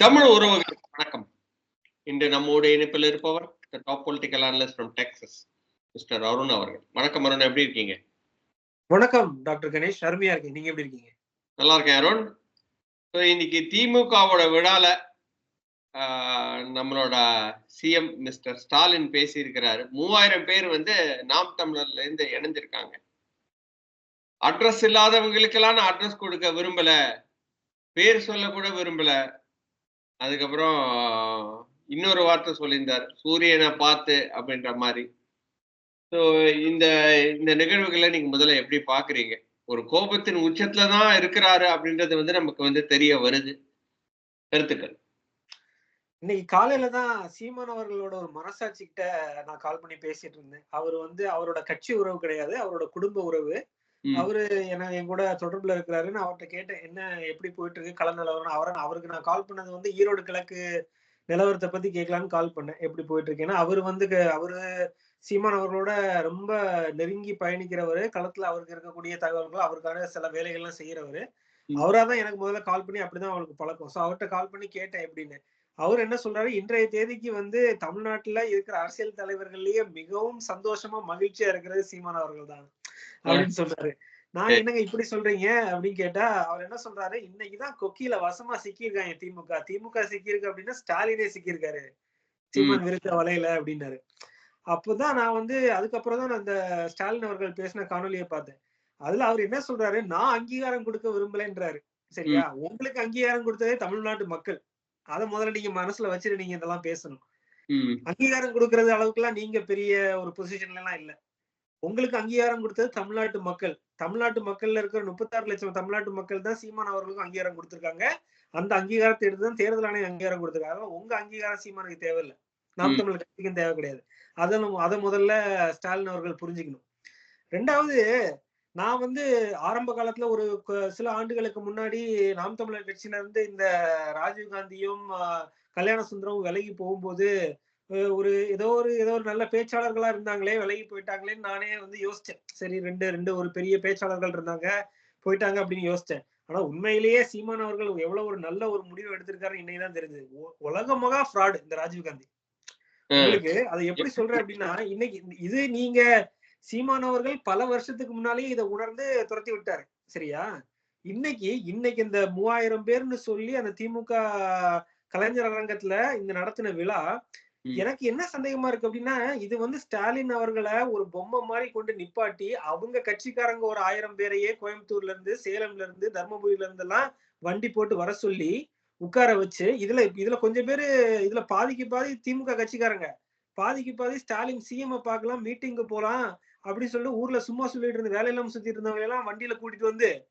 தமிழ் உறவுகளுக்கு வணக்கம். இன்று நம்மோடு இணைப்பில் இருப்பவர் top political analyst from Texas mister Arun அவர்கள். வணக்கம் அருண் எப்படி இருக்கீங்க? வணக்கம் டாக்டர் கணேஷ். அருமையா இருக்கேன். நீங்க எப்படி இருக்கீங்க? நல்லா இருக்கேன் அருண். ஸோ இன்னைக்கு திமுகவோட விழால நம்மளோட சிஎம் மிஸ்டர் ஸ்டாலின் பேசியிருக்கிறாரு. மூவாயிரம் பேர் வந்து நாம் தமிழர்ல இருந்து இணைஞ்சிருக்காங்க. அட்ரஸ் இல்லாதவங்களுக்கெல்லாம் நான் அட்ரஸ் கொடுக்க விரும்பல. பேர் சொல்ல கூட விரும்பல. அதுக்கப்புறம் இன்னொரு வார்த்தை சொல்லியிருந்தார் சூரியனை பார்த்து அப்படின்ற மாதிரி. ஸோ இந்த இந்த நிகழ்வுகளை நீங்க முதல்ல எப்படி பாக்குறீங்க ஒரு கோபத்தின் உச்சத்துல தான் இருக்கிறாரு அப்படின்றது வந்து நமக்கு வந்து தெரிய வருது. கருத்துக்கள். இன்னைக்கு காலையில தான் சீமான் அவர்களோட ஒரு மனசாட்சி கிட்ட நான் கால் பண்ணி பேசிட்டு இருந்தேன். அவர் வந்து அவரோட கட்சி உறவு கிடையாது அவரோட குடும்ப உறவு. அவரு என்ன என் கூட தொடர்புல இருக்கிறாரு நான் அவர்கிட்ட கேட்டேன் என்ன எப்படி போயிட்டு இருக்கு கள நிலவரம்? அவரை அவருக்கு நான் கால் பண்ணது வந்து ஈரோடு கிழக்கு நிலவரத்தை பத்தி கேட்கலான்னு கால் பண்ணேன் எப்படி போயிட்டு இருக்கு ஏன்னா அவர் வந்து அவரு சீமான் அவர்களோட ரொம்ப நெருங்கி பயணிக்கிறவரு. களத்துல அவருக்கு இருக்கக்கூடிய தகவல்கள் அவருக்கான சில வேலைகள்லாம் செய்யறவரு ம். அவரா தான் எனக்கு முதல்ல கால் பண்ணி அப்படிதான் அவருக்கு பழக்கம். ஸோ அவர்கிட்ட கால் பண்ணி கேட்டேன் எப்படின்னு. அவர் என்ன சொல்றாரு? இன்றைய தேதிக்கு வந்து தமிழ்நாட்டுல இருக்கிற அரசியல் தலைவர்கள்லயே மிகவும் சந்தோஷமா மகிழ்ச்சியா இருக்கிறது சீமான் அவர்கள் தான். அப்படின்னு சொல்றாரு. நான். என்னங்க இப்படி சொல்றீங்க? அப்படின்னு கேட்டா அவர் என்ன சொல்றாரு? இன்னைக்குதான் கொக்கியில வசமா சிக்கியிருக்காங்க திமுக. திமுக சிக்கியிருக்கு அப்படின்னா ஸ்டாலினே சிக்கியிருக்காரு. சீமான் விருத்த வலையில அப்படின்னாரு. அப்போதான் நான் வந்து அதுக்கப்புறம் தான் நான் அந்த ஸ்டாலின் அவர்கள் பேசின காணொலியை பார்த்தேன். அதுல அவர் என்ன சொல்றாரு? நான் அங்கீகாரம் கொடுக்க விரும்பலைன்றாரு. சரியா? உங்களுக்கு அங்கீகாரம் கொடுத்ததே தமிழ்நாட்டு மக்கள். அதை முதல்ல நீங்க மனசுல வச்சுட்டு நீங்க இதெல்லாம் பேசணும். அங்கீகாரம் கொடுக்கறது அளவுக்குலாம் நீங்க பெரிய ஒரு பொசிஷன்ல எல்லாம் இல்ல. உங்களுக்கு அங்கீகாரம் கொடுத்தது தமிழ்நாட்டு மக்கள். தமிழ்நாட்டு மக்கள்ல இருக்கிற முப்பத்தாறு லட்சம் தமிழ்நாட்டு மக்கள் தான் சீமான் அவர்களுக்கும் அங்கீகாரம் கொடுத்திருக்காங்க. அந்த அங்கீகாரத்தை எடுத்து தான் தேர்தல் ஆணையம் அங்கீகாரம் கொடுத்திருக்காங்க. உங்க அங்கீகாரம் சீமானுக்கு தேவையில்லை. நாம். தமிழ் கட்சிக்கும் தேவை கிடையாது. அதை அதை முதல்ல ஸ்டாலின் அவர்கள் புரிஞ்சுக்கணும். ரெண்டாவது நான் வந்து ஆரம்ப காலத்துல ஒரு சில ஆண்டுகளுக்கு முன்னாடி நாம் தமிழர் கட்சியில இருந்து இந்த ராஜீவ் காந்தியும் ஆஹ், கல்யாண சுந்தரமும் விலகி போகும்போது ஒரு ஏதோ ஒரு ஏதோ ஒரு நல்ல பேச்சாளர்களா இருந்தாங்களே விலகி போயிட்டாங்களேன்னு நானே வந்து யோசிச்சேன். சரி ரெண்டு ரெண்டு ஒரு பெரிய பேச்சாளர்கள் இருந்தாங்க போயிட்டாங்க அப்படின்னு யோசிச்சேன். ஆனா உண்மையிலேயே சீமான் அவர்கள் எவ்வளவு ஒரு நல்ல ஒரு முடிவு எடுத்திருக்காரு இன்னைக்கு தான் தெரிஞ்சது. உலக மகா ஃப்ராடு இந்த ராஜீவ் காந்தி. ஆ, உங்களுக்கு அதை எப்படி சொல்றேன் அப்படின்னா இன்னைக்கு இது நீங்க சீமான் அவர்கள் பல வருஷத்துக்கு முன்னாலேயே இதை உணர்ந்து துரத்தி விட்டாரு. சரியா? இன்னைக்கு இன்னைக்கு இந்த மூவாயிரம் பேர்னு சொல்லி அந்த திமுக கலைஞர் அரங்கத்துல இந்த நடத்தின விழா. எனக்கு என்ன சந்தேகமா இருக்கு அப்படின்னா இது வந்து ஸ்டாலின் அவர்களை ஒரு பொம்மை மாதிரி கொண்டு நிப்பாட்டி அவங்க கட்சிக்காரங்க ஒரு ஆயிரம் பேரையே கோயம்புத்தூர்ல இருந்து சேலம்ல இருந்து தர்மபுரியில இருந்து எல்லாம் வண்டி போட்டு வர சொல்லி உட்கார வச்சு இதுல இதுல கொஞ்சம் பேரு இதுல பாதிக்கு பாதி திமுக கட்சிக்காரங்க. பாதிக்கு பாதி ஸ்டாலின் சிஎம் பார்க்கலாம் மீட்டிங்கு போலாம் அப்படின்னு சொல்லிட்டு ஊர்ல சும்மா சொல்லிட்டு இருந்த வேலையில்லாம சுத்திட்டு இருந்தவங்க எல்லாம் வண்டியில கூட்டிட்டு வந்து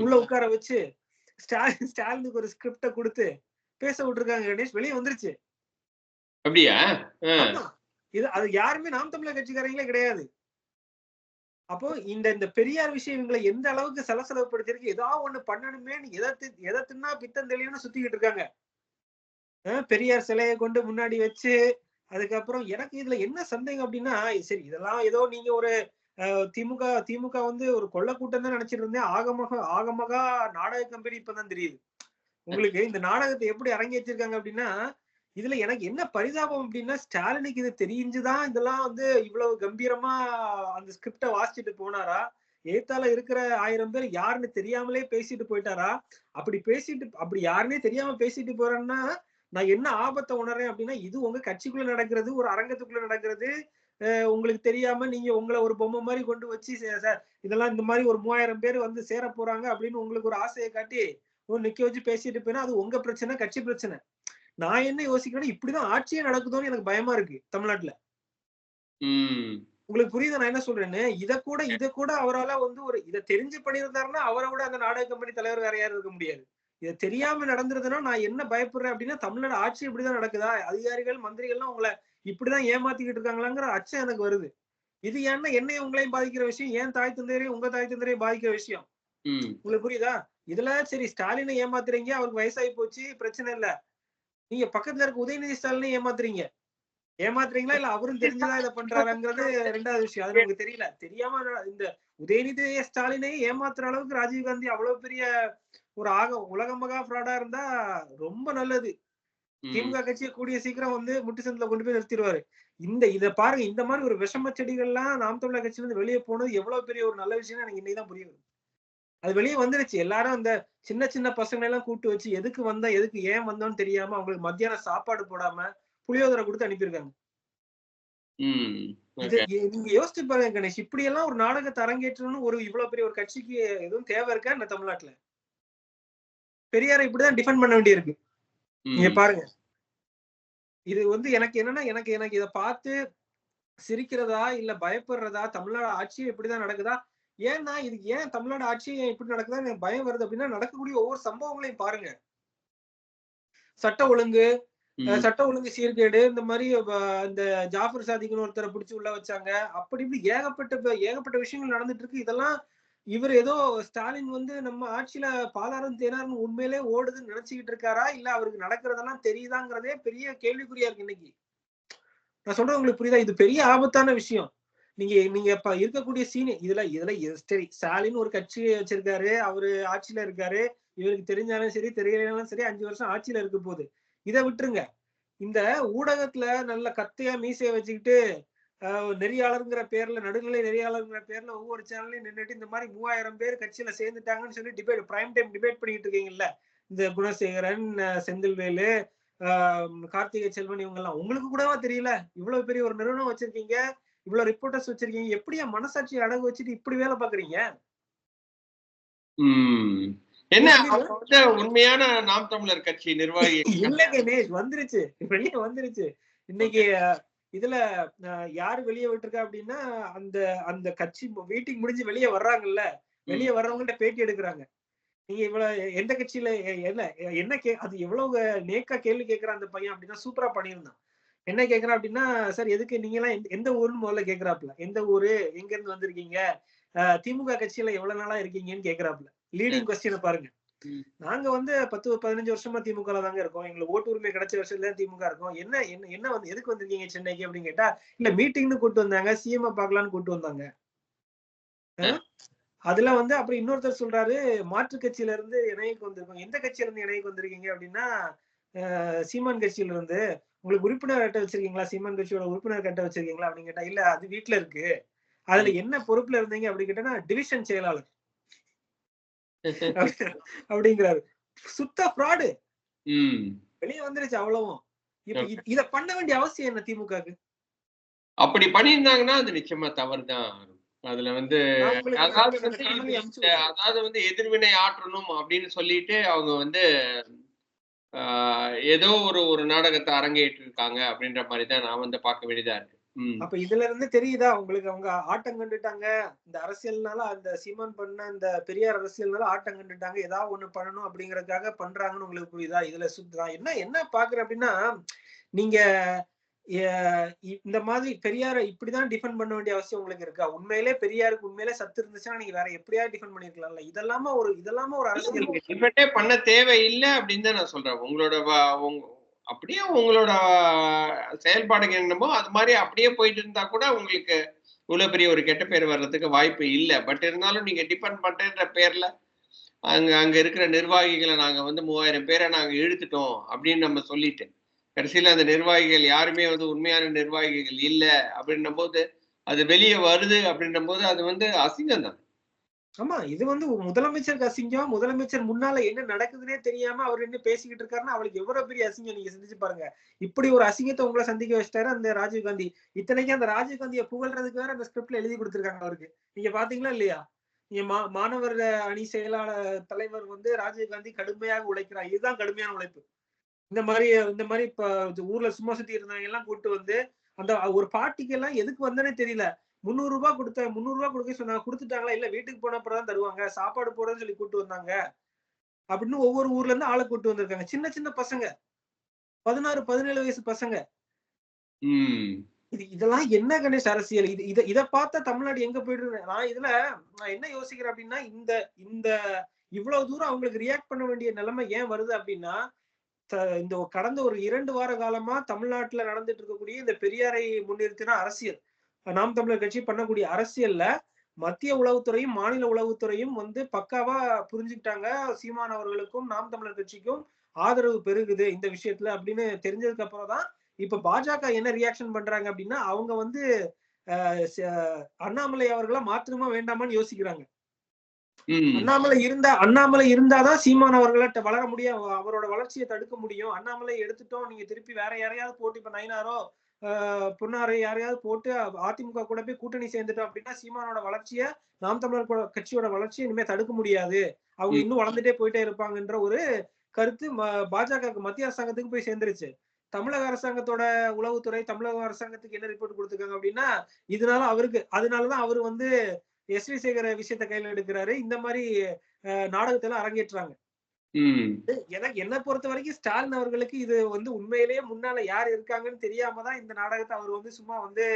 உள்ள உட்கார வச்சு ஸ்டாலின் ஸ்டாலினுக்கு ஒரு ஸ்கிரிப்ட கொடுத்து பேச விட்டுருக்காங்க கணேஷ் வெளியே வந்துருச்சு. அப்படியா? ஆமா. இது அது யாருமே நாம் தமிழர் கட்சிக்காரங்களே கிடையாது. அப்போ இந்த இந்த பெரியார் விஷயம் இவங்களை எந்த அளவுக்கு சலசலப்படுத்திருக்கு ஏதாவது ஒண்ணு பண்ணணுமே எதை எதை தின்னா பித்தம் தெளிவுன்னு சுத்திக்கிட்டு இருக்காங்க. பெரியார் சிலையை கொண்டு முன்னாடி வச்சு அதுக்கப்புறம் எனக்கு இதுல என்ன சந்தேகம் அப்படின்னா சரி இதெல்லாம் ஏதோ நீங்க ஒரு அஹ், திமுக திமுக வந்து ஒரு கொள்ள கூட்டம் தான் நினைச்சிட்டு இருந்தேன் ஆகமக ஆகமகா நாடக கம்பெனி இப்பதான் தெரியுது. உங்களுக்கு இந்த நாடகத்தை எப்படி அரங்கேற்றிருக்காங்க அப்படின்னா இதுல எனக்கு என்ன பரிதாபம் அப்படின்னா ஸ்டாலினுக்கு இது தெரிஞ்சுதான் இதெல்லாம் வந்து இவ்வளவு கம்பீரமா அந்த ஸ்கிரிப்ட வாசிச்சுட்டு போனாரா? எழுத்தால இருக்கிற ஆயிரம் பேர் யாருன்னு தெரியாமலே பேசிட்டு போயிட்டாரா? அப்படி பேசிட்டு அப்படி யாருன்னே தெரியாம பேசிட்டு போறேன்னா நான் என்ன ஆபத்தை உணர்றேன் அப்படின்னா இது உங்க கட்சிக்குள்ள நடக்கிறது ஒரு அரங்கத்துக்குள்ள நடக்கிறது. உங்களுக்கு தெரியாம நீங்க உங்களை ஒரு பொம்மை மாதிரி கொண்டு வச்சு சே- இதெல்லாம் இந்த மாதிரி ஒரு மூவாயிரம் பேர் வந்து சேர போறாங்க அப்படின்னு உங்களுக்கு ஒரு ஆசையை காட்டி ஒரு நிக்க வச்சு பேசிட்டு போயினா அது உங்க பிரச்சனை கட்சி பிரச்சனை. நான் என்ன யோசிக்கிறேன்னா இப்படிதான் ஆட்சியே நடக்குதோன்னு எனக்கு பயமா இருக்கு தமிழ்நாட்டுல. உங்களுக்கு புரியுதா? நான் என்ன சொல்றேன்னு? இத கூட இத கூட அவரால வந்து ஒரு இத தெரிஞ்சு பண்ணியிருந்தாருன்னா அவரை விட அந்த நாடக கம்பெனி தலைவர் வேற யாரும் இருக்க முடியாது. இத தெரியாம நடந்துருதுன்னா நான் என்ன பயப்படுறேன் அப்படின்னா தமிழ்நாடு ஆட்சி இப்படிதான் நடக்குதா? அதிகாரிகள் மந்திரிகள்லாம் உங்களை இப்படிதான் ஏமாத்திக்கிட்டு இருக்காங்களாங்கிற அச்சம் எனக்கு வருது. இது ஏன்னா என்னையும் உங்களையும் பாதிக்கிற விஷயம் ஏன் தாய் தந்தையரையும் உங்க தாய் தந்தையரையும் பாதிக்கிற விஷயம். உங்களுக்கு புரியுதா? இதுல சரி ஸ்டாலினை ஏமாத்துறீங்க அவருக்கு வயசாகி போச்சு பிரச்சனை இல்ல. நீங்க பக்கத்துல இருக்க உதயநிதி ஸ்டாலினை ஏமாத்துறீங்க. ஏமாத்துறீங்களா? இல்ல அவரும் தெரிஞ்சுதான் இதை பண்றாருங்கிறது ரெண்டாவது விஷயம். அது நமக்கு தெரியல. தெரியாம இந்த உதயநிதி ஸ்டாலினை ஏமாத்துற அளவுக்கு ராஜீவ்காந்தி அவ்வளவு பெரிய ஒரு ஆக உலக மகா ஃப்ராடா இருந்தா ரொம்ப நல்லது. திமுக கட்சியை கூடிய சீக்கிரம் வந்து முட்டு சந்தில கொண்டு போய் நிறுத்திடுவாரு. இந்த இத பாருங்க. இந்த மாதிரி ஒரு விஷம செடிகள்லாம் நாம் தமிழர் கட்சியில இருந்து வெளியே போனது எவ்வளவு பெரிய ஒரு நல்ல விஷயம் எனக்கு இன்னைக்கு தான் புரியுது அது வெளியே வந்துருச்சு. எல்லாரும் அந்த சின்ன சின்ன பசங்களை எல்லாம் கூட்டு வச்சு எதுக்கு வந்தா? எதுக்கு ஏன் வந்தோம்னு தெரியாம அவங்களுக்கு மத்தியானம் சாப்பாடு போடாம புளியோதரை கொடுத்து அனுப்பியிருக்காங்க. நீங்க யோசிச்சு பாருங்க கணேஷ். இப்படி எல்லாம் ஒரு நாடகத்தை அரங்கேற்றணும்னு ஒரு இவ்வளவு பெரிய ஒரு கட்சிக்கு எதுவும் தேவை இருக்கா இந்த தமிழ்நாட்டுல? பெரியாரை இப்படிதான் டிஃபெண்ட் பண்ண வேண்டியிருக்கு. நீங்க. பாருங்க. இது வந்து எனக்கு என்னன்னா எனக்கு எனக்கு இத பார்த்து சிரிக்கிறதா இல்ல பயப்படுறதா தமிழ்நாடு ஆட்சி இப்படிதான் நடக்குதா? ஏன்னா இது ஏன் தமிழ்நாடு ஆட்சி இப்படி நடக்குதா எனக்கு பயம் வருது அப்படின்னா நடக்கக்கூடிய ஒவ்வொரு சம்பவங்களையும் பாருங்க. சட்ட ஒழுங்கு சட்ட ஒழுங்கு சீர்கேடு இந்த மாதிரி இந்த ஜாஃபர் சாதிக்குன்னு ஒருத்தரை பிடிச்சு உள்ள வச்சாங்க. அப்படி இப்படி ஏகப்பட்ட ஏகப்பட்ட விஷயங்கள் நடந்துட்டு இருக்கு. இதெல்லாம் இவர் ஏதோ ஸ்டாலின் வந்து நம்ம ஆட்சியில பாலாரம் தேனார்னு உண்மையிலே ஓடுதுன்னு நினைச்சுக்கிட்டு இருக்காரா? இல்ல அவருக்கு நடக்கிறதெல்லாம் தெரியுதாங்கிறதே பெரிய கேள்விக்குறியா இருக்கு இன்னைக்கு. நான் சொல்றது உங்களுக்கு புரியுதா? இது பெரிய ஆபத்தான விஷயம். நீங்க நீங்க இப்ப இருக்கக்கூடிய சீனியர் இதுல இதுல சரி ஸ்டாலின் ஒரு கட்சி வச்சிருக்காரு அவரு ஆட்சியில இருக்காரு இவருக்கு தெரிஞ்சாலும் சரி தெரியலனாலும் சரி அஞ்சு வருஷம் ஆட்சியில இருக்க போகுது. இதை விட்டுருங்க. இந்த ஊடகத்துல நல்ல கத்தையா மீசையை வச்சுக்கிட்டு ஆஹ், நெறியாளருங்கிற பேர்ல நடுநிலை நெறியாளருங்கிற பேர்ல ஒவ்வொரு சேனல்லையும் நின்னுட்டு இந்த மாதிரி மூவாயிரம் பேர் கட்சியில சேர்ந்துட்டாங்கன்னு சொல்லி டிபேட் பிரைம் டைம் டிபேட் பண்ணிட்டு இருக்கீங்கல்ல? இந்த குணசேகரன் செந்தில்வேலு ஆஹ், கார்த்திகை செல்வன் இவங்க எல்லாம் உங்களுக்கு கூடவா தெரியல? இவ்வளவு பெரிய ஒரு நிறுவனம் வச்சிருக்கீங்க. இவ்வளவு ரிப்போர்ட்டர்ஸ் வச்சிருக்கீங்க. எப்படியா மனசாட்சி அடகு வச்சுட்டு இப்படி வேலை பாக்குறீங்க. என்ன உண்மையான நாம் தமிழர் கட்சி நிர்வாகி இல்ல கணேஷ் வந்துருச்சு. வெளியே வந்துருச்சு. இன்னைக்கு இதுல யாரு வெளியே விட்டுருக்கா அப்படின்னா அந்த அந்த கட்சி மீட்டிங் முடிஞ்சு வெளியே வர்றாங்கல்ல. வெளியே வர்றவங்கள்ட்ட பேட்டி எடுக்கிறாங்க. நீங்க இவ்வளவு எந்த கட்சியில என்ன என்ன கே அது எவ்வளவு நேக்கா கேள்வி கேட்கிறான் அந்த பையன் அப்படின்னா சூப்பரா பண்ணியிருந்தான். என்ன கேக்குறான் அப்படின்னா சார் எதுக்கு நீங்க எல்லாம் எந்த- ஊருன்னு முதல்ல கேக்குறாப்ல. எந்த ஊரு? எங்க இருந்து வந்திருக்கீங்க திமுக கட்சியில எவ்வளவு நாளா இருக்கீங்கன்னு கேக்குறாப்ல. லீடிங் கொஸ்டினை பாருங்க. நாங்க வந்து பத்து பதினஞ்சு வருஷமா திமுக தாங்க இருக்கோம். எங்களுக்கு ஓட்டு உரிமை கிடைச்ச வருஷத்துல திமுக இருக்கோம். என்ன என்ன என்ன வந்து எதுக்கு வந்திருக்கீங்க சென்னைக்கு? அப்படின்னு கேட்டா இல்ல மீட்டிங்னு கூட்டு வந்தாங்க. சிஎம் பாக்கலாம்னு கூட்டு வந்தாங்க? அதுல வந்து அப்புறம் இன்னொருத்தர் சொல்றாரு மாற்று கட்சியில இருந்து இணையக்கு வந்திருக்கோம். எந்த கட்சியில இருந்து இணையக்கு வந்திருக்கீங்க? அப்படின்னா சீமான் கட்சியில இருந்து. உங்களுக்கு உறுப்பினர் அட்டை வச்சிருக்கீங்களா? சீமான் கட்சியோட உறுப்பினர் அட்டை வச்சிருக்கீங்களா? அப்படின்னு கேட்டா இல்ல அது வீட்டுல இருக்கு. அதுல என்ன பொறுப்புல இருந்தீங்க? அப்படின்னு கேட்டா டிவிஷன் செயலாளர். அப்படிங்கிறாரு. சுத்த ஃப்ராடு. வெளியே வந்துருச்சு அவ்வளவும். இப்ப இத பண்ண வேண்டிய அவசியம் என்ன திமுகக்கு அப்படி பண்ணியிருந்தாங்கன்னா அது நிச்சயமா தவறுதான். அதுல வந்து அதாவது வந்து. அதாவது வந்து எதிர்வினை ஆற்றணும் அப்படின்னு சொல்லிட்டு அவங்க வந்து ஏதோ ஒரு ஒரு நாடகத்தை அரங்கேற்றிருக்காங்க அப்படின்ற மாதிரி தான் நான் வந்து பார்க்க வேண்டியதா இருக்கு. அப்ப இதுல இருந்து தெரியுதா? உங்களுக்கு அவங்க ஆட்டம் கண்டுட்டாங்க. இந்த அரசியல்னால அந்த சீமான் பண்ண இந்த பெரியார் அரசியல்னால ஆட்டம் கண்டுட்டாங்க. ஏதாவது ஒண்ணு பண்ணணும் அப்படிங்கறதுக்காக பண்றாங்கன்னு உங்களுக்கு புரியுதா? இதுல சுத்தா என்ன என்ன பாக்குறேன் அப்படின்னா நீங்க இந்த மாதிரி பெரியாரை இப்படிதான் டிஃபெண்ட் பண்ண வேண்டிய அவசியம் உங்களுக்கு இருக்கா? உண்மையிலே பெரியாருக்கு உண்மையிலே சத்து இருந்துச்சுன்னா நீங்க வேற எப்படியாவது டிஃபெண்ட் பண்ணிருக்கலாம்ல. இதெல்லாம ஒரு இதெல்லாம ஒரு அரசியல் டிஃபெண்டே பண்ண தேவையில்லை அப்படின்னு தான் நான் சொல்றேன். உங்களோட உங்க- அப்படியே உங்களோட செயல்பாடுகள் என்னமோ அது மாதிரி அப்படியே போயிட்டு இருந்தா கூட உங்களுக்கு இவ்வளவு பெரிய ஒரு கெட்ட பேர் வர்றதுக்கு வாய்ப்பு இல்லை. பட் இருந்தாலும் நீங்க டிபெண்ட் பண்றேன்ற பேர்ல அங்க அங்க இருக்கிற நிர்வாகிகளை நாங்க வந்து மூவாயிரம் பேரை நாங்க இழுத்துட்டோம் அப்படின்னு நம்ம சொல்லிட்டு கடைசியில அந்த நிர்வாகிகள் யாருமே வந்து உண்மையான நிர்வாகிகள் இல்லை அப்படின்னும் போது அது வெளியே வருது அப்படின்னும் போது அது வந்து அசிங்கம் தான். ஆமா இது வந்து முதலமைச்சருக்கு அசிங்கம். முதலமைச்சர் முன்னால என்ன நடக்குதுன்னே தெரியாம அவர் என்ன பேசிக்கிட்டு இருக்காருன்னா அவளுக்கு எவ்வளவு பெரிய அசிங்கம் நீங்க சிந்திச்சு பாருங்க. இப்படி ஒரு அசிங்கத்தை உங்களை சந்திக்க வச்சிட்டாரு அந்த ராஜீவ் காந்தி. இத்தனைக்கும் அந்த ராஜீவ் காந்தியை புகழ்றதுக்கு வேற அந்த ஸ்கிரிப்ட்ல எழுதி கொடுத்துருக்காங்க அவருக்கு. நீங்க பாத்தீங்களா இல்லையா? நீங்க மா மாணவர் அணி செயலாளர் தலைவர் வந்து ராஜீவ் காந்தி கடுமையாக உழைக்கிறார். இதுதான் கடுமையான உழைப்பு. இந்த மாதிரி இந்த மாதிரி இப்ப ஊர்ல சும்மா சுத்தி இருந்தவங்க எல்லாம் கூட்டு வந்து அந்த ஒரு பாட்டிக்கு எல்லாம் எதுக்கு வந்தனே தெரியல. முந்நூறு ரூபாய் கொடுத்த முந்நூறு ரூபாய் கொடுக்க சொன்னாங்க. கொடுத்துட்டாங்களா? இல்ல வீட்டுக்கு போன அப்புறம் தான் தருவாங்க. சாப்பாடு போடுறேன்னு சொல்லி கூட்டு வந்தாங்க. அப்படின்னு ஒவ்வொரு ஊர்ல இருந்து ஆளை கூட்டு வந்திருக்காங்க. சின்ன சின்ன பசங்க. பதினாறு பதினேழு வயசு பசங்க. இது இதெல்லாம் என்ன கணேஷ் அரசியல்? இது இத இத பார்த்தா தமிழ்நாடு எங்க போயிட்டு? நான் இதுல நான் என்ன யோசிக்கிறேன் அப்படின்னா இந்த இந்த இவ்வளவு தூரம் அவங்களுக்கு ரியாக்ட் பண்ண வேண்டிய நிலைமை ஏன் வருது அப்படின்னா இந்த கடந்த ஒரு இரண்டு வார காலமா தமிழ்நாட்டுல நடந்துட்டு இருக்கக்கூடிய இந்த பெரியாரை முன்னிறுத்தின அரசியல். நாம் தமிழர் கட்சி பண்ணக்கூடிய அரசியல்ல மத்திய உளவுத்துறையும் மாநில உளவுத்துறையும் வந்து பக்காவா புரிஞ்சுக்கிட்டாங்க. சீமான் அவர்களுக்கும் நாம் தமிழர் கட்சிக்கும் ஆதரவு பெருகுது இந்த விஷயத்துல அப்படின்னு தெரிஞ்சதுக்கு அப்புறம் தான் இப்ப பாஜக என்ன ரியாக்ஷன் பண்றாங்க அப்படின்னா அவங்க வந்து அண்ணாமலை அவர்களை மாற்றணுமா வேண்டாமான்னு யோசிக்கிறாங்க. அண்ணாமலை இருந்தா அண்ணாமலை இருந்தாதான் சீமான் அவர்களை வளர முடியும் அவ- அவரோட வளர்ச்சியை தடுக்க முடியும். அண்ணாமலை எடுத்துட்டோம் நீங்க திருப்பி வேற யாரையாவது போட்டு இப்ப நயினாரோ ஆஹ், பொன்னாரை யாரையாவது போட்டு அதிமுக கூட போய் கூட்டணி சேர்ந்துட்டோம் அப்படின்னா சீமானோட வளர்ச்சியை நாம் தமிழர் கூட- கட்சியோட வளர்ச்சியை இனிமே தடுக்க முடியாது. அவங்க. இன்னும் வளர்ந்துட்டே போயிட்டே இருப்பாங்கன்ற ஒரு கருத்து பாஜக மத்திய அரசாங்கத்துக்கு போய் சேர்ந்துருச்சு. தமிழக அரசாங்கத்தோட உளவுத்துறை தமிழக அரசாங்கத்துக்கு என்ன ரிப்போர்ட் கொடுத்துருக்காங்க அப்படின்னா இதனால அவருக்கு அதனாலதான் அவர் வந்து எஸ் வி சேகர விஷயத்த கையில எடுக்கிறாரு. இந்த மாதிரி நாடகத்தை எல்லாம் அரங்கேற்றுறாங்க ம். எனக்கு என்ன பொறுத்த வரைக்கும் ஸ்டாலின் அவர்களுக்கு இது வந்து உண்மையிலேயே முன்னால யார் இருக்காங்கன்னு தெரியாம தான் இந்த நாடகத்தை அவர் வந்து சும்மா வந்து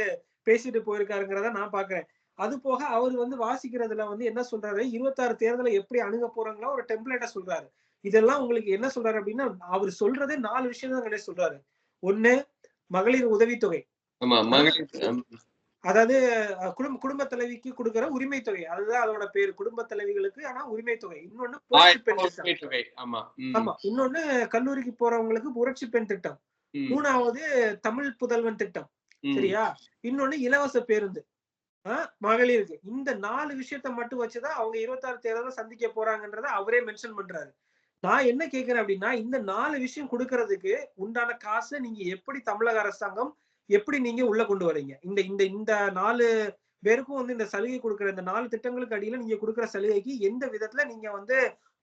பேசிட்டு போயிருக்காருங்கிறத நான் பாக்குறேன். அது போக அவர் வந்து வாசிக்கிறதுல வந்து என்ன சொல்றாரு? இருபத்தாறு தேர்தலை எப்படி அணுக போறாங்களோ ஒரு டெம்ப்ளேட்டை சொல்றாரு. இதெல்லாம் உங்களுக்கு என்ன சொல்றாரு அப்படின்னா அவர் சொல்றதே நாலு விஷயம் தான் சொல்றாரு. ஒண்ணு மகளிர் உதவித்தொகை. அதாவது குடும்ப குடும்ப தலைவிக்கு கொடுக்கிற உரிமை தொகை. அதுதான் அதோட பேர். குடும்ப தலைவிகளுக்கு ஆனா உரிமை தொகை. இன்னொன்னு. ஆமா. இன்னொன்னு கல்லூரிக்கு போறவங்களுக்கு புரட்சி பெண் திட்டம். மூணாவது தமிழ் புதல்வன் திட்டம். சரியா? இன்னொன்னு இலவச பேருந்து. ஆஹ் மகளிருக்கு. இந்த நாலு விஷயத்த மட்டும் வச்சுதான் அவங்க இருபத்தாறு தேர்தலை சந்திக்க போறாங்கன்றத அவரே மென்ஷன் பண்றாரு. நான் என்ன கேக்குறேன் அப்படின்னா இந்த நாலு விஷயம் கொடுக்கறதுக்கு உண்டான காசை நீங்க எப்படி தமிழக அரசாங்கம் எப்படி நீங்க உள்ள கொண்டு வரீங்க? இந்த இந்த இந்த நாலு பேருக்கும் வந்து இந்த சலுகை கொடுக்குற இந்த நாலு திட்டங்களுக்கு அடியில நீங்க கொடுக்குற சலுகைக்கு எந்த விதத்துல நீங்க வந்து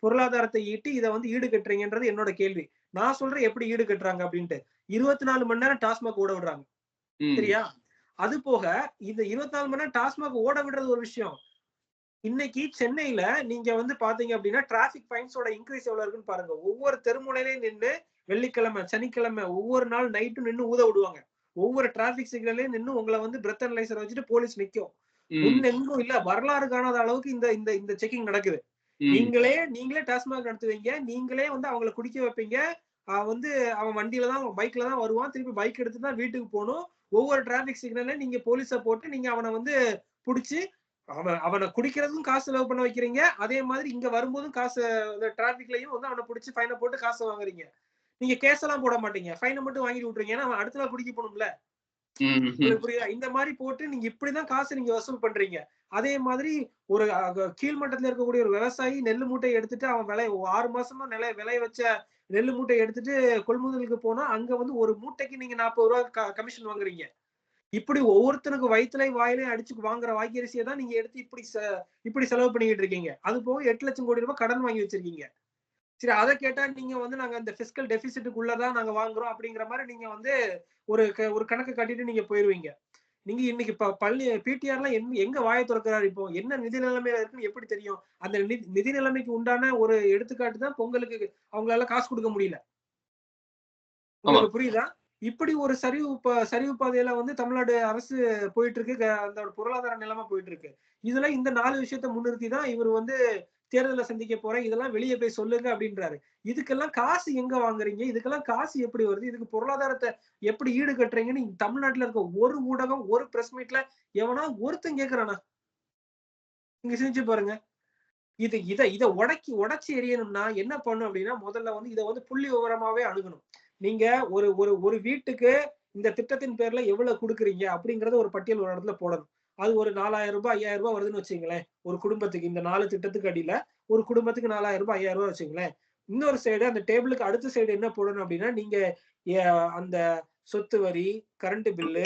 பொருளாதாரத்தை ஈட்டி இதை வந்து ஈடு கட்டுறீங்கன்றது என்னோட கேள்வி. நான் சொல்றேன் எப்படி ஈடு கட்டுறாங்க அப்படின்ட்டு. இருபத்தி நாலு மணி நேரம் டாஸ்மாக் ஓட விடுறாங்க. சரியா? அது போக இந்த இருபத்தி நாலு மணி நேரம் டாஸ்மாக் ஓட விடுறது ஒரு விஷயம். இன்னைக்கு சென்னையில நீங்க வந்து பாத்தீங்க அப்படின்னா டிராபிக் ஃபைன்ஸோட இன்க்ரீஸ் எவ்வளவு இருக்குன்னு பாருங்க. ஒவ்வொரு தெருமுனையிலையும் நின்று வெள்ளிக்கிழமை சனிக்கிழமை ஒவ்வொரு நாள் நைட்டும் நின்று ஊத விடுவாங்க. ஒவ்வொரு டிராபிக் சிக்னலையும் நின்று உங்களை வந்து பிரெத் அனலைசர் வச்சுட்டு போலீஸ் நிக்கும். எங்கும் இல்ல வரலாறு காணாத அளவுக்கு இந்த இந்த இந்த செக்கிங் நடக்குது. நீங்களே நீங்களே டாஸ்மாக் நடத்துவீங்க. நீங்களே வந்து அவங்கள குடிக்க வைப்பீங்க. அவன் வந்து அவன் வண்டியில தான் பைக்ல தான் வருவான். திருப்பி பைக் எடுத்து தான் வீட்டுக்கு போகணும். ஒவ்வொரு டிராபிக் சிக்னல்ல நீங்க போலீஸை போட்டு நீங்க அவனை வந்து புடிச்சு அவன் அவனை குடிக்கிறதுக்கும் காசு செலவு பண்ண வைக்கிறீங்க. அதே மாதிரி இங்க வரும்போதும் காசு டிராபிக்லயும் வந்து அவனை புடிச்சு ஃபைனை போட்டு காசு வாங்குறீங்க. நீங்க கேஸ் எல்லாம் போட மாட்டீங்க. ஃபைனை மட்டும் வாங்கிட்டு விட்டுறீங்க ஏன்னா அவன் அடுத்த நாள் குடிக்க போகணும்ல. புரியுதா? இந்த மாதிரி போட்டு நீங்க இப்படிதான் காசு நீங்க வசூல் பண்றீங்க. அதே மாதிரி ஒரு கீழ்மட்டத்துல இருக்கக்கூடிய ஒரு விவசாயி நெல்லு மூட்டை எடுத்துட்டு அவன் விலை ஆறு மாசமா நிலை விளைய வச்ச நெல்லு மூட்டை எடுத்துட்டு கொள்முதலுக்கு போனா அங்க வந்து ஒரு மூட்டைக்கு நீங்க நாற்பது ரூபா கமிஷன் வாங்குறீங்க. இப்படி ஒவ்வொருத்தனுக்கு வயிற்றுல வாயிலையும் அடிச்சு வாங்குற வாக்கியரிசியை தான் நீங்க எடுத்து இப்படி இப்படி செலவு பண்ணிக்கிட்டு இருக்கீங்க. அது போக எட்டு லட்சம் கோடி ரூபாய் கடன் வாங்கி வச்சிருக்கீங்க. சரி அதை கேட்டா நீங்க வந்து நாங்க இந்த பிசிக்கல் டெபிசிட்டுக்குள்ளதான் நாங்க வாங்குறோம் அப்படிங்கிற மாதிரி நீங்க வந்து ஒரு ஒரு கணக்கு கட்டிட்டு நீங்க போயிருவீங்க. நீங்க இன்னைக்கு இப்ப பள்ளி பிடிஆர்லாம் எங்க எங்க வாயை திறக்கிறாரு இப்போ? என்ன நிதி நிலைமையில இருக்குன்னு எப்படி தெரியும்? அந்த நிதி- நிதி நிலைமைக்கு உண்டான ஒரு எடுத்துக்காட்டு தான் பொங்கலுக்கு அவங்களால காசு கொடுக்க முடியல. உங்களுக்கு புரியுதா? இப்படி ஒரு சரிவு சரிவு பாதையில வந்து தமிழ்நாடு அரசு போயிட்டு இருக்கு. அந்த பொருளாதார நிலைமை போயிட்டு இருக்கு. இதுல இந்த நாலு விஷயத்த முன்னிறுத்தி தான் இவர் வந்து தேர்தலை சந்திக்க போறேன். இதெல்லாம் வெளியே போய் சொல்லுங்க அப்படின்றாரு. இதுக்கெல்லாம் காசு எங்க வாங்குறீங்க? இதுக்கெல்லாம் காசு எப்படி வருது? இதுக்கு பொருளாதாரத்தை எப்படி ஈடு கட்டுறீங்கன்னு தமிழ்நாட்டுல இருக்க ஒரு ஊடகம் ஒரு பிரஸ் மீட்ல எவனா ஒருத்தன் கேக்குறானா? நீங்க செஞ்சு பாருங்க. இது இத இதை உடைக்கி உடச்சி எறியணும்னா என்ன பண்ணும் அப்படின்னா முதல்ல வந்து இதை வந்து புள்ளி விவரமாவே அணுகணும். நீங்க ஒரு ஒரு ஒரு வீட்டுக்கு இந்த திட்டத்தின் பேர்ல எவ்வளவு கொடுக்குறீங்க அப்படிங்கறத ஒரு பட்டியல் ஒரு இடத்துல போடணும். அது ஒரு நாலாயிரம் ரூபாய் ஐயாயிரம் ரூபாய் வருதுன்னு வச்சுங்களேன். ஒரு குடும்பத்துக்கு இந்த நாலு திட்டத்துக்கு அடியில ஒரு குடும்பத்துக்கு நாலாயிரம் ரூபாய் ஐயாயிரம் ரூபாய் வச்சுங்களேன். இன்னொரு சைடு அந்த டேபிளுக்கு அடுத்த சைடு என்ன போடணும் அப்படின்னா நீங்க ஏ- அந்த சொத்து வரி கரண்ட் பில்லு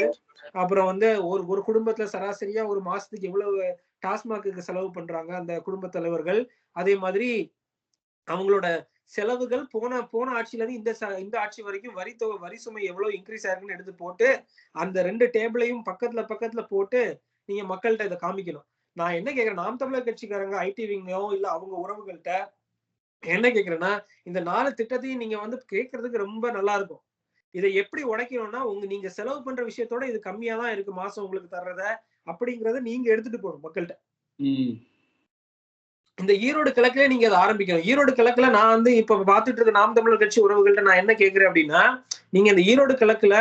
அப்புறம் வந்து ஒரு ஒரு குடும்பத்துல சராசரியா ஒரு மாசத்துக்கு எவ்வளவு டாஸ்மாக்கு செலவு பண்றாங்க அந்த குடும்ப தலைவர்கள். அதே மாதிரி அவங்களோட செலவுகள் போன போன ஆட்சியில இருந்து இந்த ச- இந்த ஆட்சி வரைக்கும் வரி தொகை வரி சுமை எவ்வளவு இன்க்ரீஸ் ஆயிருக்குன்னு எடுத்து போட்டு அந்த ரெண்டு டேபிளையும் பக்கத்துல பக்கத்துல போட்டு நீங்க மக்கள்கிட்ட இதை காமிக்கணும். நான் என்ன கேக்குறேன் நாம் தமிழர் கட்சிக்காரங்க ஐடி விங்கோ இல்ல அவங்க உறவுகள்கிட்ட என்ன கேக்குறேன்னா இந்த நாலு திட்டத்தையும் நீங்க வந்து கேட்கறதுக்கு ரொம்ப நல்லா இருக்கும். இதை எப்படி உடைக்கணும்னா உங்க நீங்க செலவு பண்ற விஷயத்தோட இது கம்மியா தான் இருக்கு மாசம் உங்களுக்கு தர்றத அப்படிங்கறத நீங்க எடுத்துட்டு போகணும் மக்கள்கிட்ட. இந்த ஈரோடு கிழக்குல நீங்க அதை ஆரம்பிக்கணும். ஈரோடு கிழக்குல நான் வந்து இப்ப பார்த்துட்டு இருக்க நாம் தமிழர் கட்சி உறவுகள்ட்ட நான் என்ன கேக்குறேன் அப்படின்னா நீங்க இந்த ஈரோடு கிழக்குல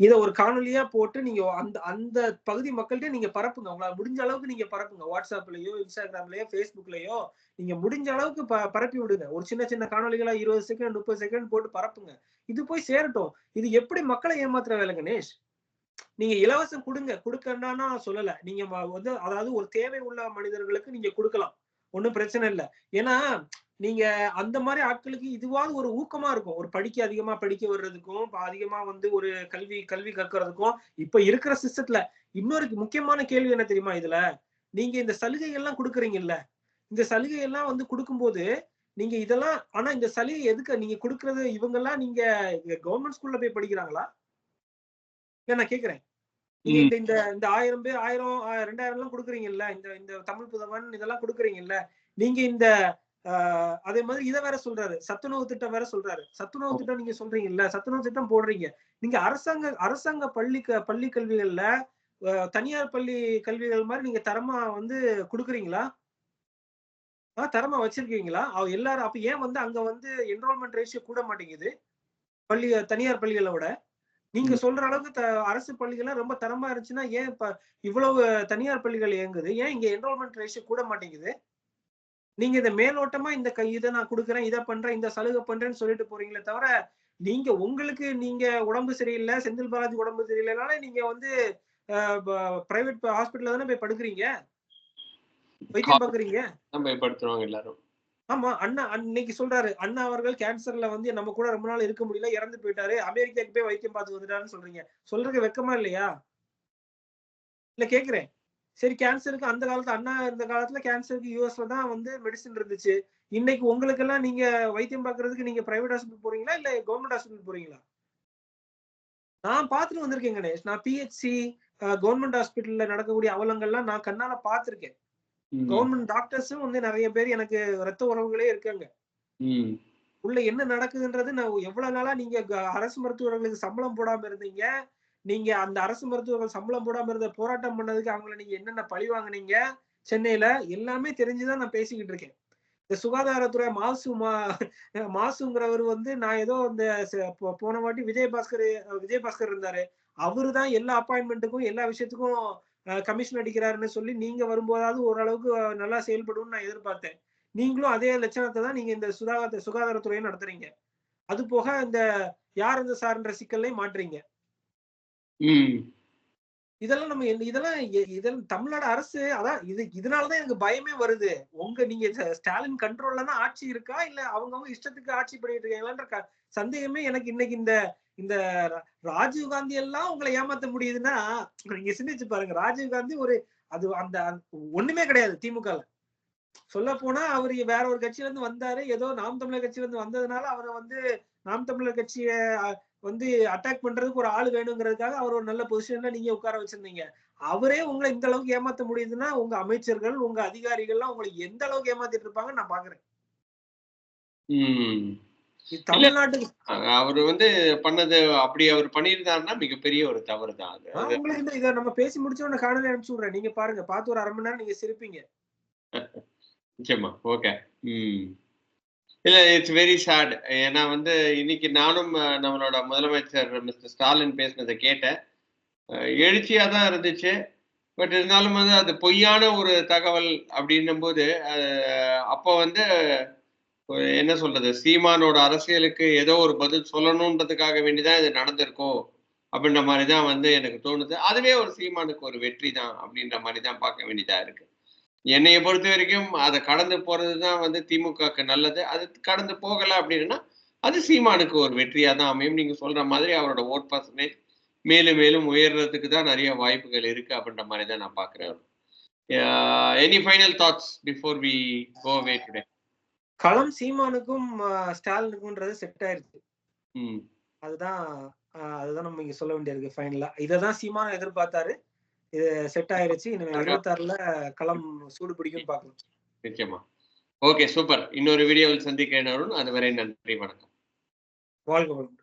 இத ஒரு காணொலியா போட்டு நீங்க அந்த அந்த பகுதி மக்கள்கிட்ட நீங்க பரப்புங்க. உங்களால முடிஞ்ச அளவுக்கு நீங்க பரப்புங்க. வாட்ஸ்அப்லயோ இன்ஸ்டாகிராம்லயோ ஃபேஸ்புக்லயோ நீங்க முடிஞ்ச அளவுக்கு ப பரப்பி விடுங்க. ஒரு சின்ன சின்ன காணொலிகளா இருபது செகண்ட் முப்பது செகண்ட் போட்டு பரப்புங்க. இது போய் சேரட்டும். இது எப்படி மக்களை ஏமாத்துற வேலை கணேஷ்? நீங்க இலவசம் கொடுங்க. கொடுக்கணும்னா நான் சொல்லல. நீங்க வந்து அதாவது ஒரு தேவை உள்ள மனிதர்களுக்கு நீங்க கொடுக்கலாம். ஒன்றும் பிரச்சனை இல்ல. ஏன்னா நீங்க அந்த மாதிரி ஆட்களுக்கு இதுவாவது ஒரு ஊக்கமா இருக்கும். ஒரு படிக்க அதிகமா படிக்க வர்றதுக்கும் அதிகமா வந்து ஒரு கல்வி கல்வி கற்கறதுக்கும் இப்ப இருக்கிற சிஸ்டத்துல இன்னொரு முக்கியமான கேள்வி என்ன தெரியுமா இதுல? நீங்க இந்த சலுகை எல்லாம் கொடுக்குறீங்கல்ல. இந்த சலுகை எல்லாம் வந்து கொடுக்கும்போது நீங்க இதெல்லாம் ஆனா இந்த சலுகை எதுக்கு? நீங்க கொடுக்கறது இவங்க எல்லாம் நீங்க கவர்மெண்ட் ஸ்கூல்ல போய் படிக்கிறாங்களா? நான் கேக்குறேன் இந்த இந்த இந்த ஆயிரம் பேர் ஆயிரம் ரெண்டாயிரம் எல்லாம் கொடுக்குறீங்கல்ல. இந்த இந்த தமிழ் புதவன் இதெல்லாம் கொடுக்குறீங்கல்ல. நீங்க இந்த அதே மாதிரி இதை வேற சொல்றாரு. சத்துணவு திட்டம் வேற சொல்றாரு. சத்துணவு திட்டம் நீங்க சொல்றீங்கல்ல சத்துணவு திட்டம் போடுறீங்க. நீங்க அரசாங்க அரசாங்க பள்ளி பள்ளி கல்விகள்ல தனியார் பள்ளி கல்விகள் மாதிரி நீங்க தரமா வந்து கொடுக்குறீங்களா? தரமா வச்சிருக்கீங்களா? அவ எல்லாரும் அப்ப ஏன் வந்து அங்க வந்து என்ரோல்மெண்ட் ரேஷியோ கூட மாட்டேங்குது? பள்ளி தனியார் பள்ளிகளை விட. நீங்க சொல்ற அளவுக்கு அரசு பள்ளிகள்லாம் ரொம்ப தரமா இருந்துச்சுன்னா ஏன் இப்ப இவ்வளவு தனியார் பள்ளிகள் இயங்குது? ஏன் இங்க என்ரோல்மெண்ட் ரேஷியோ கூட மாட்டேங்குது? நீங்க இந்த மேலோட்டமா இந்த கை இதை நான் கொடுக்குறேன் இதை பண்றேன் இந்த சலுகை பண்றேன்னு சொல்லிட்டு போறீங்களே தவிர நீங்க உங்களுக்கு நீங்க உடம்பு சரியில்லை செந்தில் பாலாஜி உடம்பு சரியில்லைனால நீங்க வந்து பிரைவேட் ஹாஸ்பிட்டல்ல தானே போய் படுக்குறீங்க? வைத்தியம் பாக்குறீங்க? பயப்படுத்துவாங்க எல்லாரும். ஆமா அண்ணா அன்னைக்கு சொல்றாரு அண்ணா அவர்கள் கேன்சர்ல வந்து நம்ம கூட ரொம்ப நாள் இருக்க முடியல இறந்து போயிட்டாரு அமெரிக்காக்கு போய் வைத்தியம் பார்த்து வந்துட்டாருன்னு சொல்றீங்க. சொல்றதுக்கு வெக்கமா இல்லையா? இல்ல கேக்குறேன். சரி கேன்சருக்கு அந்த காலத்துல அண்ணா இருந்த காலத்துல கேன்சருக்கு யூஎஸ்ல தான் வந்து மெடிசன் இருந்துச்சு. இன்னைக்கு உங்களுக்கு எல்லாம் நீங்க வைத்தியம் பார்க்கறதுக்கு நீங்க பிரைவேட் ஹாஸ்பிட்டல் போறீங்களா? இல்ல கவர்மெண்ட் ஹாஸ்பிட்டல் போறீங்களா? நான் பார்த்துட்டு வந்திருக்கேன் கணேஷ். நான் பிஹெச்சி கவர்மெண்ட் ஹாஸ்பிட்டல்ல நடக்கக்கூடிய அவலங்கள்லாம் நான் கண்ணால பார்த்திருக்கேன். கவர்மெண்ட் டாக்டர்ஸும் வந்து நிறைய பேர் எனக்கு ரத்த உறவுகளே இருக்காங்க. உள்ள என்ன நடக்குதுன்றது நான் எவ்வளவு நாளா நீங்க அரசு மருத்துவர்களுக்கு சம்பளம் போடாம இருந்தீங்க? நீங்க அந்த அரசு மருத்துவர்கள் சம்பளம் போடாம இருந்த போராட்டம் பண்ணதுக்கு அவங்கள நீங்க என்னென்ன பழி வாங்குனீங்க? சென்னையில எல்லாமே தெரிஞ்சுதான் நான் பேசிக்கிட்டு இருக்கேன். இந்த சுகாதாரத்துறை மாசு மா மாசுங்கிறவர் வந்து நான் ஏதோ இந்த போன வாட்டி விஜயபாஸ்கர் விஜயபாஸ்கர் இருந்தாரு. அவரு தான் எல்லா அப்பாயின்மெண்ட்டுக்கும் எல்லா விஷயத்துக்கும் கமிஷன் அடிக்கிறாருன்னு சொல்லி நீங்க வரும்போதாவது ஓரளவுக்கு நல்லா செயல்படும்னு நான் எதிர்பார்த்தேன். நீங்களும் அதே லட்சணத்தை தான் நீங்க இந்த சுகாதார சுகாதாரத்துறையை நடத்துறீங்க. அது போக இந்த யார் இந்த சார்ன்ற சிக்கல்லையும் மாட்டுறீங்க. இதெல்லாம் நம்ம இதெல்லாம் இதெல்லாம் தமிழ்நாடு அரசு அதான் இது இதனாலதான் எனக்கு பயமே வருது. உங்க நீங்க ஸ்டாலின் கண்ட்ரோல்ல தான் ஆட்சி இருக்கா? இல்ல அவங்கவங்க இஷ்டத்துக்கு ஆட்சி பண்ணிட்டு இருக்காங்களான்ற சந்தேகமே எனக்கு இன்னைக்கு இந்த இந்த ராஜீவ் காந்தி எல்லாம் உங்களை ஏமாத்த முடியுதுன்னா நீங்க சிந்திச்சு பாருங்க. ராஜீவ் காந்தி ஒரு அது அந்த ஒண்ணுமே கிடையாது திமுகல சொல்ல போனா அவர் வேற ஒரு கட்சியில இருந்து வந்தாரு. ஏதோ நாம் தமிழர் கட்சியில இருந்து வந்ததுனால அவரை வந்து நாம் தமிழர் கட்சியை வந்து அட்டாக் பண்றதுக்கு ஒரு ஆள் வேணுங்கிறதுக்காக அவர் ஒரு நல்ல பொசிஷன்ல நீங்க உட்கார வச்சிருந்தீங்க. அவரே உங்களை இந்த அளவுக்கு ஏமாத்த முடியுதுன்னா உங்க அமைச்சர்கள் உங்க அதிகாரிகள்லாம் உங்களை எந்த அளவுக்கு ஏமாத்திட்டு இருப்பாங்கன்னு நான் பாக்குறேன். தமிழ்நாட்டுக்கு அவரு வந்து பண்ணது அப்படி அவர் பண்ணியிருந்தாருன்னா மிகப்பெரிய ஒரு தவறு தான் உங்களுக்கு இந்த இதை நம்ம பேசி முடிச்ச உடனே காணொலி அனுப்பிச்சு விடுறேன். நீங்க பாருங்க பார்த்து ஒரு அரை மணி நேரம் நீங்க சிரிப்பீங்க. நிச்சயமா ஓகே. ம். இல்ல இட்ஸ் வெரி சேட் ஏன்னா வந்து இன்னைக்கு நானும் நம்மளோட முதலமைச்சர் மிஸ்டர் ஸ்டாலின் பேசினதை கேட்டேன். எழுச்சியா தான் இருந்துச்சு. பட் இருந்தாலும் வந்து அது பொய்யான ஒரு தகவல் அப்படின்னும் போது அப்போ வந்து என்ன சொல்றது சீமானோட அரசியலுக்கு ஏதோ ஒரு பதில் சொல்லணுன்றதுக்காக வேண்டிதான் இது நடந்திருக்கோ அப்படின்ற மாதிரி தான் வந்து எனக்கு தோணுது. அதுவே ஒரு சீமானுக்கு ஒரு வெற்றி தான் அப்படின்ற மாதிரி தான் பார்க்க வேண்டியதா இருக்கு. என்னைய பொறுத்த வரைக்கும் அதை கடந்து போறது தான் வந்து திமுகக்கு நல்லது. அது கடந்து போகல அப்படின்னா அது சீமானுக்கு ஒரு வெற்றியா தான் அமையும். நீங்க சொல்ற மாதிரி அவரோட ஓட் பர்சன்டேஜ் மேலும் மேலும் உயர்றதுக்கு தான் நிறைய வாய்ப்புகள் இருக்கு அப்படின்ற மாதிரி தான் நான் பாக்குறேன் any final thoughts before we go away today களம் சீமானுக்கும் ஸ்டாலினுக்கும்ன்றது செட் ஆயிருச்சு. அதுதான் அதுதான் நம்ம இங்க சொல்ல வேண்டியிருக்கு ஃபைனலா இததான் சீமான் எதிர்பார்த்தாரு. இது செட் ஆயிருச்சு. இனிமே இருபத்தாறுல களம் சூடு பிடிக்கும் பார்க்கணும் நிச்சயமா. ஓகே சூப்பர் இன்னொரு வீடியோவில் சந்திக்கிறேன் அருண். அதுவரை நன்றி வணக்கம். வாழ்க வளமுடன்.